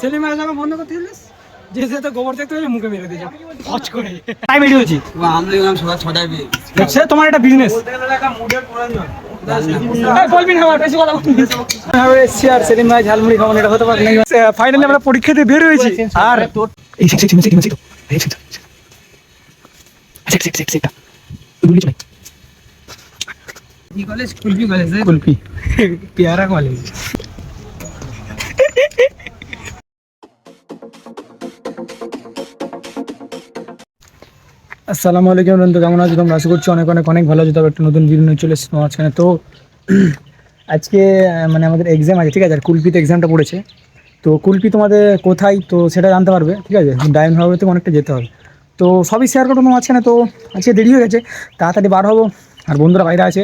সেলিম ভাই যখন বন্ধ করতে গেলিস যে সে তো গোবর দেখতে পেলে মুখে মেরে দিয়েছে হচ করে টাইম এডিট হয়েছি আমরা গেলাম সকাল ছটায় বেরিয়ে। সে তোমার একটা বিজনেস এটা ফাইনালি আমরা দিয়ে বের হয়েছি আর কলেজ কুলপি কলেজ কুলপি পেয়ারা কলেজ আসসালামু আলাইকুম বন্ধু, কেমন আছো তোমরা? আশা করছি অনেক অনেক অনেক ভালো আছো। তবে একটা নতুন ভিডিও নিয়ে চলে এসেছি মাঝখানে। তো, আজকে মানে আমাদের এক্সাম আছে, ঠিক আছে? আর কুলপিতে এক্সামটা পড়েছে। তো কুলপি তোমাদের কোথায়? তো সেটা জানতে পারবে, ঠিক আছে? ডায়মন্ড হারবার থেকে অনেকটা যেতে হবে। তো সবই শেয়ার করব মাঝখানে। তো আজকে দেরি হয়ে গেছে, তাড়াতাড়ি বার হব। আর বন্ধুরা বাইরে আছে।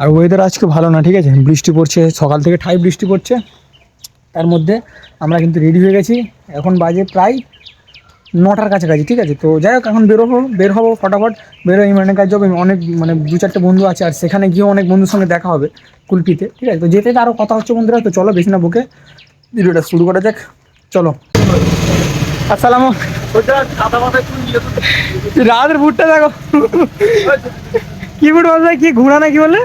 আর ওয়েদার আজকে ভালো না, ঠিক আছে? বৃষ্টি পড়ছে, সকাল থেকে ঠাই বৃষ্টি পড়ছে। তার মধ্যে আমরা কিন্তু রেডি হয়ে গেছি। এখন বাজে প্রায় নটার কাছাকাছি, ঠিক আছে? তো যাই হোক, এখন বেরোবো বের হব ফটাফট। বেরো ইমরানের কাজ যাব অনেক মানে দু চারটে বন্ধু আছে, আর সেখানে গিয়েও অনেক বন্ধুর সঙ্গে দেখা হবে কুলপিতে, ঠিক আছে? তো যেতে যেতে আরও কথা হচ্ছে বন্ধুরা, তো চলো বেশি না বুকে। ভিডিওটা শুরু করা যাক, চলো। আসসালাম রাতের বুটটা দেখো। কি বুট বলবে কি ঘোড়া না কি বলে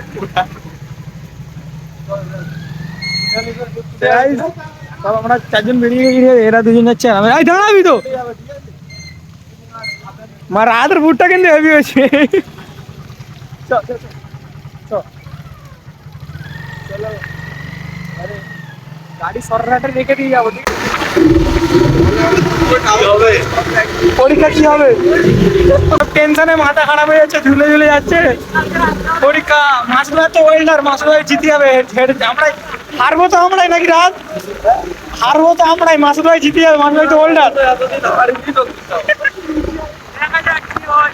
আমরা চারজন বেরিয়ে এরা দুজন যাচ্ছে আমি দাঁড়াবি তো। মা রাতের বুটটা কিন্তু হেভি হয়েছে। চ, চ, চ, চ। চলো। আরে, গাড়ি সররাটে রেখে দিয়ে যাব ঠিক পরীক্ষা কি হবে? টেনশনে মাথা খারাপ হয়ে যাচ্ছে ঝুলে ঝুলে যাচ্ছে। পরীক্ষা মাসুদার তো ওয়েল্ডার মাসুদার জিতে যাবে। হেড- আমরাই হারবো তো আমরাই নাকি রাত হারবো তো আমরাই মাসুদ ভাই জিতে যাবে মাসুদ তো ওল্ডার দেখা যাক কি হয়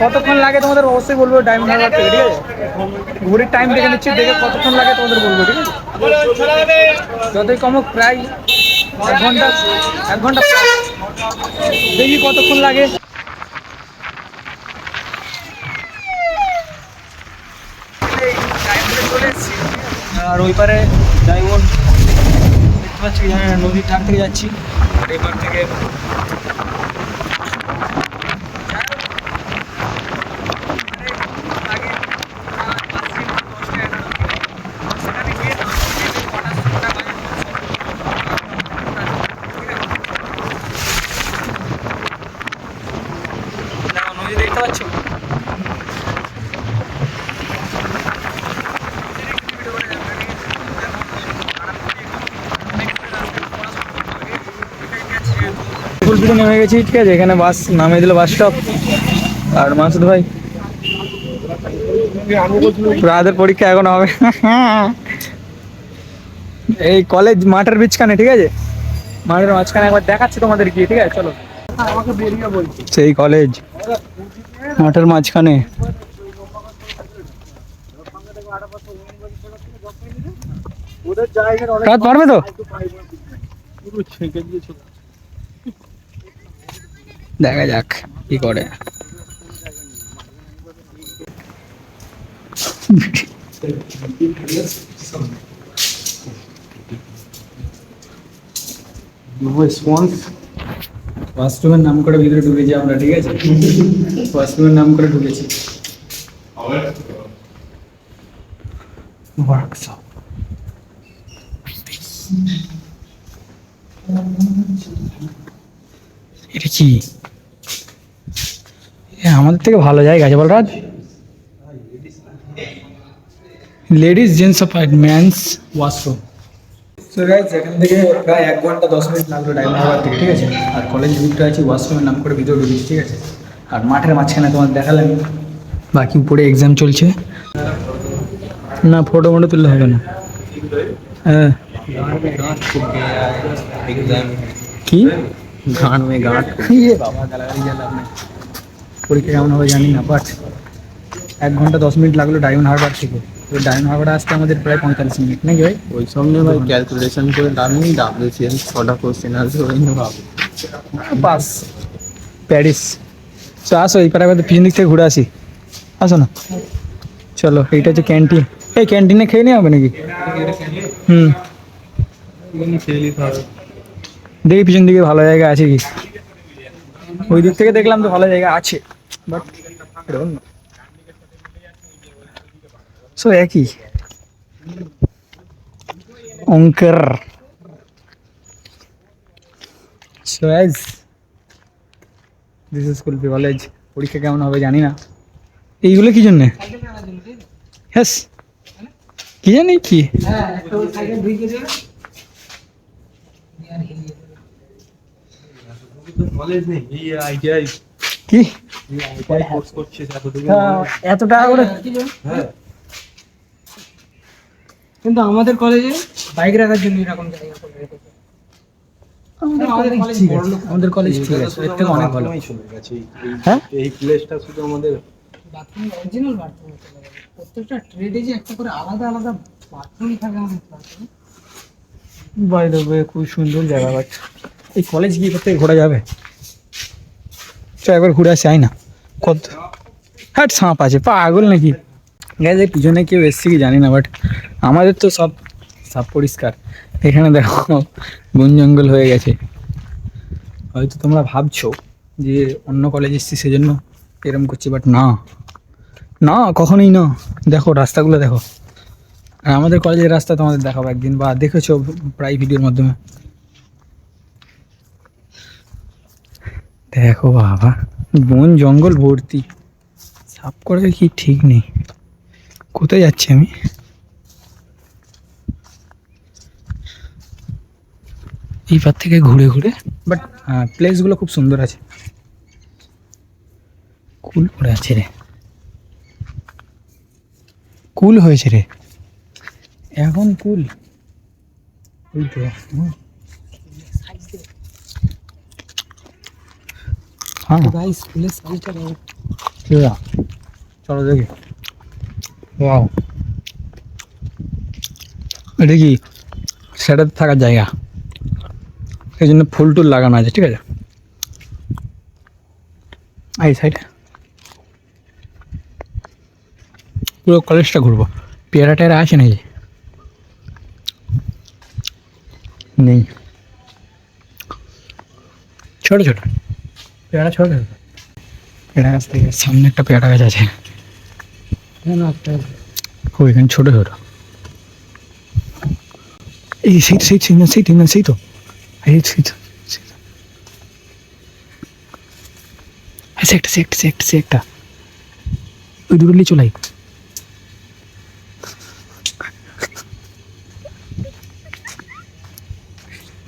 কতক্ষণ লাগে তোমাদের? অবশ্যই বলব ডায়মন্ড হারবার ঠিক আছে? ঘড়ির টাইম দেখে নিচ্ছি, দেখে কতক্ষণ লাগে তোমাদের বলব, ঠিক আছে? যতই কমক, প্রায় এক ঘণ্টা এক ঘণ্টা দেখি কতক্ষণ লাগে। আর ওই পারে ডায়মন্ড দেখতে পাচ্ছি নদীর ধার থেকে যাচ্ছি। আর এপার থেকে গেছি ঠিক আছে? এখানে বাস নামিয়ে দিল বাস স্টপ আর মাসুদ ভাই? রাতের পরীক্ষা এখন হবে। এই কলেজ মাঠের বিচখানে ঠিক আছে? মাঠের মাঝখানে একবার দেখাচ্ছি তোমাদের গিয়ে, ঠিক আছে? চলো। সেই কলেজ মাঠের মাঝখানে। রাত পারবে তো? দেখা যাক কি করে। ওয়াশরুমের নাম করে ভিতরে ঢুকেছি আমরা ঠিক আছে? ওয়াশরুমের নাম করে ঢুকেছি। ওয়ার্কশপ এটা কি? থেকে ভালো জায়গা আছে বল রাজ ladies gents of man's washroom so guys এখান থেকে প্রায় এক ঘণ্টা দশ মিনিট লাগল ডায়মন্ড হারবার থেকে ঠিক আছে আর কলেজ ভিতরে আছি ওয়াশরুমের নাম করে ভিতরে ঢুকেছি ঠিক আছে আর মাঠের মাঝখানে তোমার দেখালাম বাকি উপরে এক্সাম চলছে না ফটো মোটো তুললে হবে না হ্যাঁ কি গান মে ইয়ে বাবা গালাগালি গেল আপনার পরীক্ষা কেমন হবে জানি না বাট এক ঘণ্টা দশ মিনিট লাগল ডায়মন্ড হারবার থেকে। তো ডায়মন্ড হারবার আসতে আমাদের প্রায় পঁয়তাল্লিশ মিনিট নাকি ভাই? ওই সামনে ভাই ক্যালকুলেশন করে লাভ নেই ডাব্লিউসিএল ছটা কোশ্চেন আসবে ওই নিয়ে ভাবো। পাস প্যারিস। চো আসো এই পাড়া পিছন দিক থেকে ঘুরে আসি। আসো না। চলো এইটা হচ্ছে ক্যান্টিন এই ক্যান্টিনে খেয়ে নেওয়া হবে নাকি? হুম। দেখি পিছন দিকে ভালো জায়গা আছে কি। ওই দিক থেকে দেখলাম তো ভালো জায়গা আছে। বাট সো একই অঙ্কের so as this is school college পরীক্ষা কেমন হবে জানি না। এইগুলো কি জন্যে? হ্যাস কি জানি কি? হ্যাঁ একটা ওই সাইডে ঢুকে দেবে কলেজ নেই এই আইটিআই কি? হ্যাঁ, এত টাকা করে হ্যাঁ। কিন্তু আমাদের কলেজে বাইক রাখার জন্য এরকম জায়গা করে রেখেছে। আমাদের কলেজ ঠিক আছে। এর থেকে অনেক ভালো। এই- এই- হ্যাঁ? এই প্লেসটা শুধু আমাদের বাথরুম অরিজিনাল বাথরুম প্রত্যেকটা ট্রেডে যে একটা করে আলাদা আলাদা বাথরুম থাকে আমাদের বাই দ্য ওয়ে খুব সুন্দর জায়গা বাট এই কলেজ গিয়ে করতে ঘোরা যাবে? চ একবার ঘুরে আসি আই না কত? হ্যাঁ সাপ আছে, পাগল নাকি? গ্যাস পিছনে কেউ এসছে কি জানি না বাট আমাদের তো সব সাপ পরিষ্কার। এখানে দেখো, বন জঙ্গল হয়ে গেছে। হয়তো তোমরা ভাবছ যে অন্য কলেজ এসছি সেজন্য এরম করছি বাট না। না, কখনোই না। দেখো, রাস্তাগুলো দেখো। আর আমাদের কলেজের রাস্তা তোমাদের দেখাবো একদিন, বা দেখেছ প্রায় ভিডিওর মাধ্যমে। দেখো বাবা, বন জঙ্গল ভর্তি। সাপ করার কি ঠিক নেই? কোথায় যাচ্ছি আমি? এই পার থেকে ঘুরে ঘুরে বাট প্লেসগুলো খুব সুন্দর আছে। কুল পড়ে আছে রে। কুল হয়েছে রে। এখন কুল। ওই তো হ্যাঁ। ভাই স্কুলের সাইজটা দেখো চলো দেখি। ওয়াও এটা কি? সেটাতে থাকার জায়গা। সেই জন্য ফুল টুল লাগানো আছে ঠিক আছে? এই সাইডে পুরো কলেজটা ঘুরবো। পেয়ারা টেয়ারা আছে নাকি? নেই। ছোট ছোট। পেয়ারা ছোট ছোট পেয়ারা গাছ থেকে সামনে একটা পেয়ারা গাছ আছে কেন একটা ও এখানে ছোট ছোট এই সেই সেই সেই না সেই ঠিক না সেই তো এই সেই তো সেই তো। এই সে একটা সে একটা সে একটা সে একটা ওই দুটো নিয়ে চলাই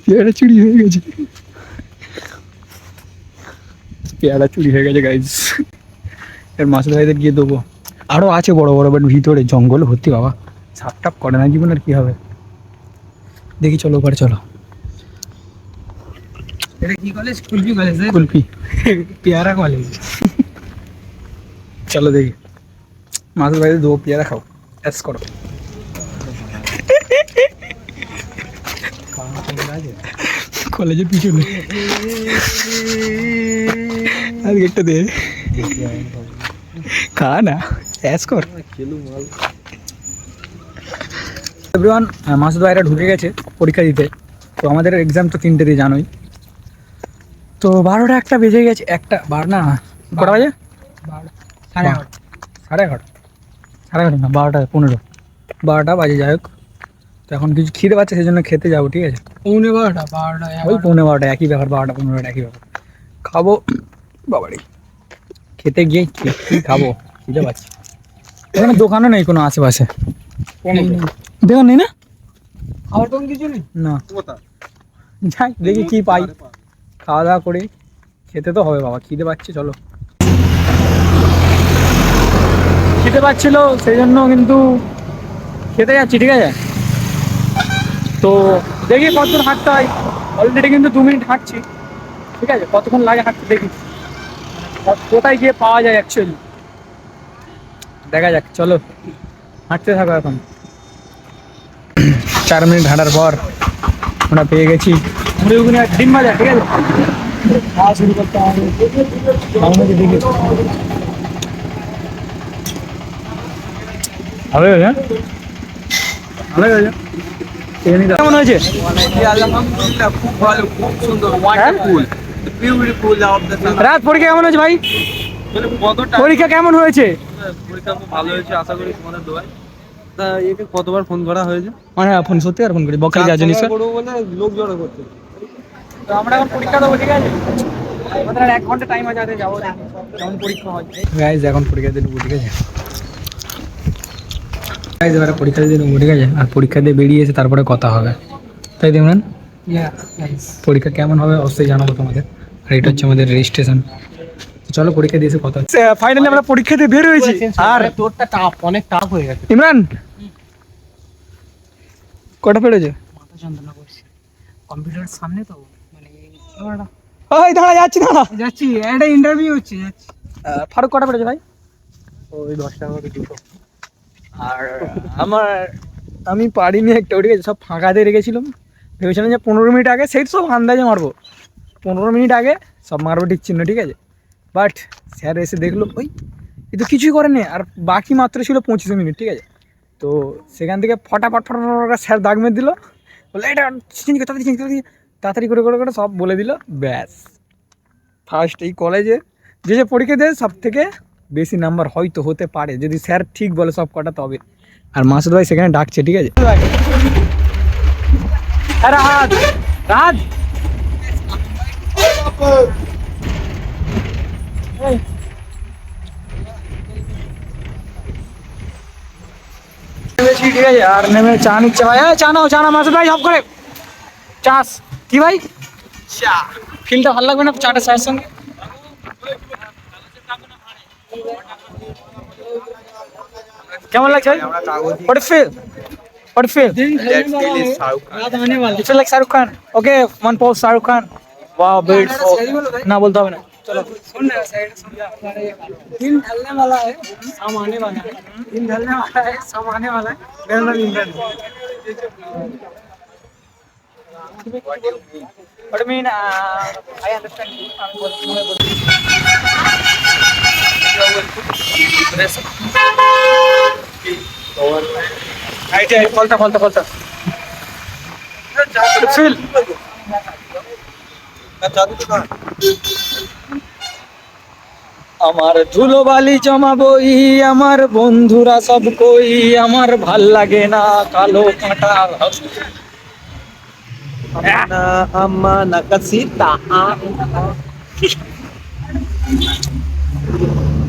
পেয়ারা চুরি হয়ে গেছে পেয়ারা চুরি হয়ে গেছে গাইজ এর মাসুদ ভাইদের গিয়ে দেবো। আরও আছে বড় বড় বাট ভিতরে জঙ্গল ভর্তি বাবা। সাপ টাপ করে না জীবন আর কি হবে? দেখি চলো ওপারে চলো। এটা কি কলেজ কুলপি কলেজ কুলপি পেয়ারা কলেজ চলো দেখি। মাসুদ ভাইদের দেবো পেয়ারা খাও। অ্যাস করো। কলেজের পিছনে। আজকে একটা দে। খা না অ্যাস কর। এভরিওয়ান মাসুদ ভাইরা ঢুকে গেছে পরীক্ষা দিতে। তো আমাদের এক্সাম তো তিনটে দিয়ে জানোই। তো বারোটা একটা বেজে গেছে একটা বারো না কটা বাজে? সাড়ে এগারো সাড়ে এগারোটা। সাড়ে এগারোটা না বারোটা পনেরো। বারোটা বাজে যাই হোক। তো এখন কিছু খিদে পাচ্ছে সেই জন্য খেতে যাব ঠিক আছে? পৌনে বারোটা বারোটা ওই পৌনে বারোটা একই ব্যাপার বারোটা পনেরোটা একই ব্যাপার। খাব। বাবারি খেতে গিয়ে কি খাব? খিদে পাচ্ছে। এখানে দোকানও নেই কোনো আশেপাশে। দোকান? নেই না? খাওয়ার তখন কিছু নেই? না। যাই দেখি কি পাই। খাওয়া দাওয়া করে। খেতে তো হবে বাবা খিদে পাচ্ছে চলো। খেতে পাচ্ছিল সেই জন্য কিন্তু খেতে যাচ্ছি ঠিক আছে? তো দেখি কতক্ষণ হাঁটতে হয়। অলরেডি কিন্তু দু মিনিট হাঁটছি। ঠিক আছে? কতক্ষণ লাগে হাঁটতে দেখি। কোথায় গিয়ে পাওয়া যায় অ্যাকচুয়ালি দেখা যাক, চলো। হাঁটতে থাকো এখন। চার মিনিট হাঁটার পর আমরা পেয়ে গেছি ডিম ভাজা, ঠিক আছে? খাওয়া শুরু করতে হবে। আমাদের দিকে হবে হ্যাঁ? ভালো হয়েছে। হবে। কেমন হয়েছে? খুব ভালো খুব সুন্দর হ্যাঁ? ওয়ান্ডারফুল বিউটিফুল রাত পরীক্ষা কেমন হয়েছে ভাই? পরীক্ষা কেমন হয়েছে? পরীক্ষা খুব ভালো হয়েছে আশা করি তোমাদের দোয়ায় তা একে কতবার ফোন করা হয়েছে? মানে ফোন সত্যি আর ফোন করি। যা জানিস বলে লোক জড়ো করতে তো আমরা এখন পরীক্ষা দেবো ঠিক আছে? আমাদের এক ঘণ্টা টাইম আছে যাব। কেমন পরীক্ষা হয়। গাইজ এখন পরীক্ষা দিয়ে ঠিক আছে? গাইজ এবারে পরীক্ষা দিয়ে নেব ঠিক আছে? আর পরীক্ষা দিয়ে বেরিয়ে এসে তারপরে কথা হবে। তাই দেখবেন পরীক্ষা কেমন হবে অবশ্যই জানাব তোমাদের। আর এটা হচ্ছে আমাদের রেজিস্ট্রেশন চলো পরীক্ষা দিয়ে এসে কথা ফাইনালি আমরা পরীক্ষা দিয়ে বের হয়েছি। আর তোরটা টাফ অনেক টাফ হয়ে গেছে। ইমরান? কটা পেরেছে? মাথা যন্ত্রণা করছে। কম্পিউটারের সামনে তো মানে ওই দাঁড়া যাচ্ছি দাঁড়া। যাচ্ছি একটা ইন্টারভিউ হচ্ছে যাচ্ছি। ফারুক কটা পেরেছে ভাই? ওই দশটার মধ্যে দুটো। আর আমার, আমি পারিনি একটা আছে সব ফাঁকা দিয়ে রেখেছিলাম। ভেবেছিলাম যে পনেরো মিনিট আগে সেই সব আন্দাজে মারবো। পনেরো মিনিট আগে সব মারবো ঠিক চিহ্ন, ঠিক আছে? বাট স্যার এসে দেখল, ওই, এ তো কিছুই করেনি। আর বাকি মাত্র ছিল পঁচিশ মিনিট, ঠিক আছে? তো সেখান থেকে ফটাফট ফটাফট স্যার দাগ মেরে দিল। বলে এটা করে তাড়াতাড়ি করে করে করে সব বলে দিল, ব্যাস। ফার্স্ট এই কলেজে যে যে পরীক্ষা দেয়, সব থেকে বেশি নাম্বার হয়তো হতে পারে। যদি স্যার ঠিক বলে সব কটা তবে। আর মাসুদ ভাই সেখানে ডাকছে ঠিক আছে? হ্যাঁ, রাজ! রাজ! এই। নেমেছি ঠিক আছে? আর নেমে চা নিচ্ছে ভাই। এই, চা নাও চা নাও মাসুদ ভাই সব করে। চাস। কি ভাই? চা। ফিলটা ভালো লাগবে না? চাটা চায়ের সঙ্গে? feel is Shahrukh Khan. You feel like Shahrukh Khan? Okay, one pose Shahrukh Khan. Wow, beautiful. না বলতে হবে না চলো सुन ना साइड सुन दिन ढलने वाला है शाम आने वाला है दिन ढलने वाला है शाम आने वाला है मेरा नाम इमरान है What do you mean? Uh, I understand You. আমি বলছি তোমায় বলছি। এই যে, ফলতা ফলতা ফলতা ফিল আমার ধুলো বালি জমাবই আমার বন্ধুরা সব কই আমার ভালো লাগে না কালো কাঁটা না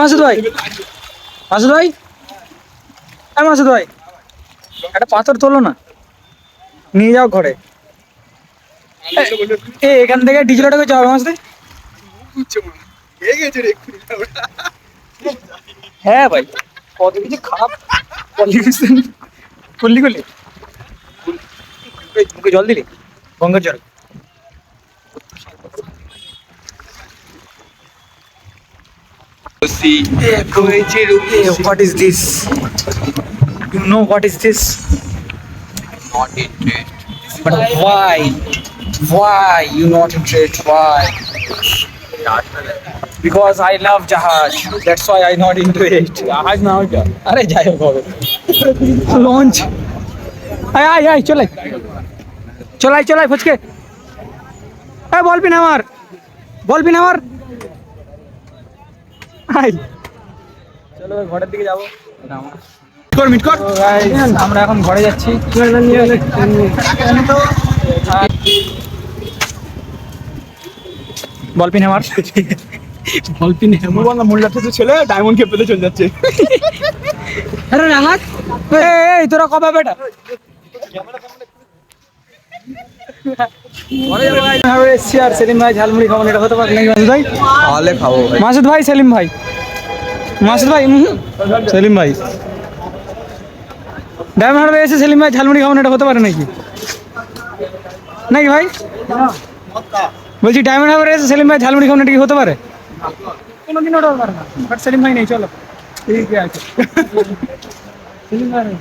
মাসুদ ভাই। মাসুদ ভাই? হ্যাঁ মাসুদ ভাই। একটা পাথর তোলো না। নিয়ে যাও ঘরে। এ এখান থেকে ডিজিটালটাকে যাও মাসুদ? হ্যাঁ ভাই। কত কিছু খারাপ। পলিউশন এই, মুখে জল দিলি? গঙ্গার জল। See, what is this you know what is this not interest. but why why you not interested why because I love Jahaj that's why I not into it জাহাজ না ওইটা আরে যাই হোক হবে লঞ্চ আয় আয় আয় চলে চলাই চলাই ফুচকে হ্যাঁ বলবি না আমার বলবি না আমার চলো ঘরের দিকে যাব। কর মিট কর। আমরা এখন ঘরে যাচ্ছি। বল পিন আমার বল পিন আমার মোল্লা তো ছেলে ডায়মন্ড কে পেতে চলে যাচ্ছে। আরে এই তোরা কবে বেটা? এসছি আর সেলিম ভাই ঝালমুড়ি খাওয়ানো এটা হতে পারে মাসুদ ভাই খাব মাসুদ ভাই সেলিম ভাই। মাসুদ ভাই উম, সেলিম ভাই ডায়মন্ড হারবে এসে সেলিম ভাই ঝালমুড়ি খাওয়ানো এটা হতে পারে নাকি নাকি ভাই বলছি ডায়মন্ড হারবার এসে সেলিম ভাই ঝালমুড়ি খাওয়ানো এটা কি হতে পারে কোনোদিন ওটা হতে পারে না বাট সেলিম ভাই নেই চলো ঠিক আছে সেলিম ভাই নেই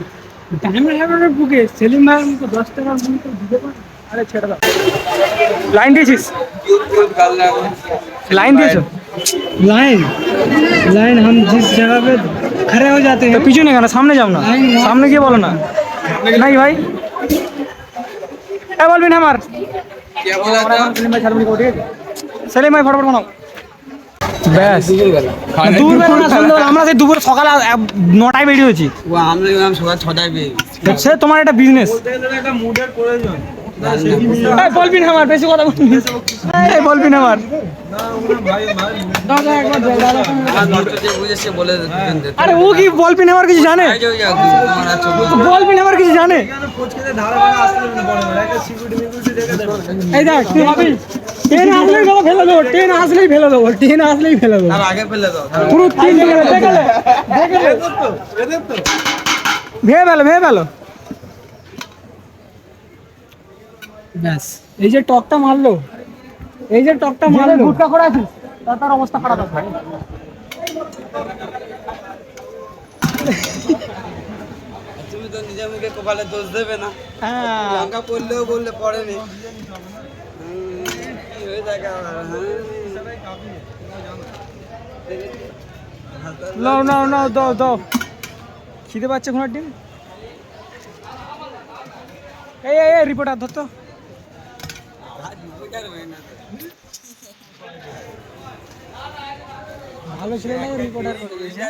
ডায়মন্ড হারবারের বুকে সেলিম ভাই আমাকে দশ টাকার মতো দিতে পারে আরে ছেড়ে দাও লাইন দিয়েছিস লাইন দিয়েছ लाइन लाइन हम जिस जगह पे खड़े हो जाते তো हैं পিছনে কেন সামনে যাও না সামনে গিয়ে বলো না নাকি ভাই এ বলবি না আমার সেলিম ভাই ঝালমুড়ি খাবো, ঠিক আছে? সেলিম ভাই ফটোফট বানাও ব্যাস দুপুরবেলা না সন্ধ্যাবেলা আমরা সেই দুপুর সকালে আ- নটায় বেরিয়েছি ও আমরা গেলাম সকাল ছটায় বেরিয়ে সে তোমার একটা বিজনেস বলবি না আমার বেশি কথা বলবি এই বলবি না আমার। বুঝেছে বলে আরে ও কি বলবি না আমার কিছু জানে? বলবি না আমার কিছু জানে? এই দেখ তুই ভাবি ট্রেন আসলেই গেলে ফেলে দেবো ট্রেন আসলেই ফেলে দেবো ট্রেন আসলেই ফেলে দেবো। আগে ফেলে দাও পুরো তিন দিকে দেখলে ভেবে পেল ভেবে পেল ব্যাস। এই যে টকটা মারলো। এই যে টকটা মারলো। গুটকা করে আছিস তার অবস্থা খারাপ আছে তুমি তো নিজের মুখে কপালে দোষ দেবে না। হ্যাঁ। লঙ্কা পড়লেও বললে পড়েনি। কি হয়ে থাকে? নাও নাও নাও দাও দাও। খিদে পাচ্ছে ঘোড়ার ডিম? এই এই এই রিপোর্টার ধর তো ভালো ছিল না রিপোর্টার করে দিয়েছে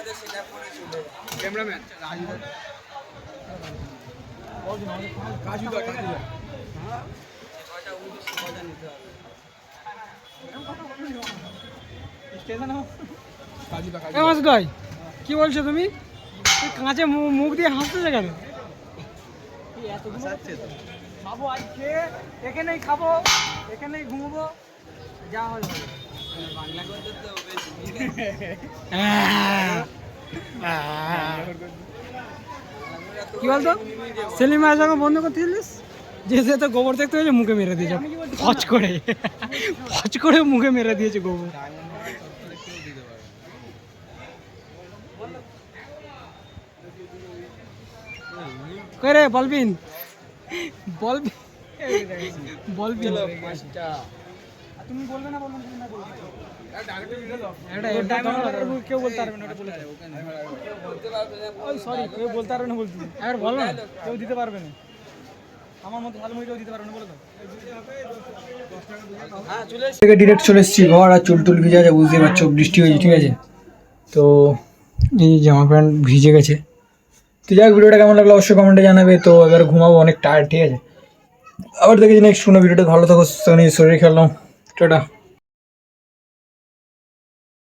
কি বলছো তুমি? কাঁচে মুখ দিয়ে হাসতেছে কেন? খাব আজকে এখানেই খাব, এখানেই ঘুমবো, যা হবে। কি বলতো? সেলিম ভাইয়ের সঙ্গে বন্ধ করতে দিলিস যে সে তো গোবর দেখতে হয়েছে মুখে মেরে দিয়েছে। ফচ করে। ফচ করে মুখে মেরে দিয়েছে গোবর। কই রে, বলবিন? বলবিন বলবিন তুমি বলবে না বলবে না বলবে। কেউ বলতে পারবে না ওটা বলে সরি কেউ বলতে পারবে না বলছি একবার বলো না। কেউ দিতে পারবে না। আমার মতো ঝালমুড়ি কেউ দিতে পারবে না বলে দাও। থেকে ডিরেক্ট চলে এসেছি ঘর আর চুল টুল ভিজে আছে বুঝতে পারছ বৃষ্টি হয়েছে ঠিক আছে। তো এই জামা প্যান্ট ভিজে গেছে তো যাক ভিডিওটা কেমন লাগল অবশ্যই কমেন্টে জানাবে। তো এবার ঘুমাবো, অনেক টায়ার্ড ঠিক আছে। আবার দেখেছি নেক্সট কোনো ভিডিওটা ভালো থাকো শরীর খেলাম টাটা।